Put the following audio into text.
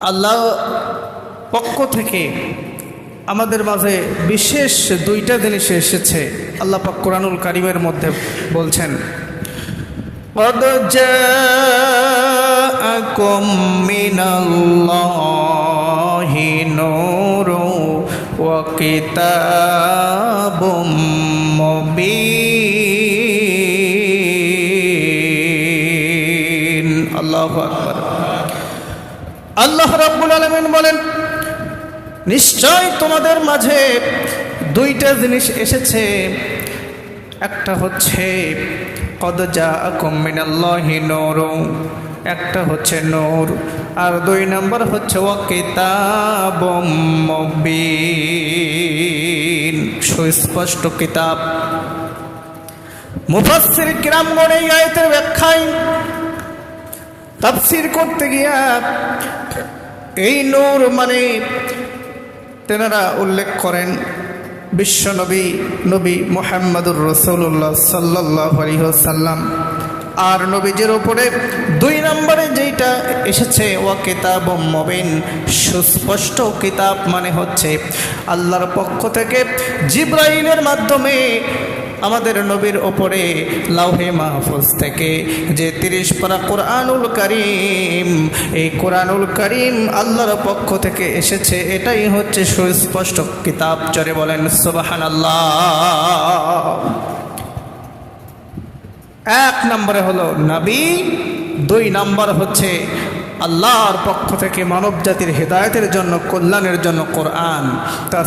আল্লাহ পক্ষ থেকে আমাদের মাঝে বিশেষ দুইটা জিনিস এসেছে আল্লাহ পাক কোরআনুল কারিমের মধ্যে বলছেন قد جاءكم من الله نور وكتاب مبين الله أكبر আল্লাহ রাব্বুল আলমিন বলেন, নিশ্চয় তোমাদের মাঝে দুইটা জিনিস এসেছে। একটা হচ্ছে কদজা কমিনাল্লাহি নূর একটা হচ্ছে, নূর। আর দুই নম্বর হচ্ছে ও কিতাব সুস্পষ্ট কিতাব। মুফাসসির কিরামগণ এই আয়াতের ব্যাখ্যায় তাফসির করতে গিয়া এই নূর মানে তেনারা উল্লেখ করেন বিশ্বনবী নবী মোহাম্মদুর রসুল্লাহ সাল্লাহ আলহ্লাম আর নবীজের ওপরে দুই নম্বরে যেইটা এসেছে ও কিতাব মবিন, সুস্পষ্ট কিতাব মানে হচ্ছে আল্লাহর পক্ষ থেকে জিব্রাইলের মাধ্যমে আমাদের নবীর ওপরে লাউহে মাহফুজ থেকে যে তিরিশ পারা কোরআনুল করিম, এই কোরআনুল করিম আল্লাহর পক্ষ থেকে এসেছে, এটাই হচ্ছে সুস্পষ্ট কিতাব। চরে বলেন সুবাহান আল্লাহ এক নম্বরে হলো নবী, দুই নম্বর হচ্ছে আল্লাহর পক্ষ থেকে মানব জাতির হেদায়তের জন্য, কল্যাণের জন্য কোরআন। তা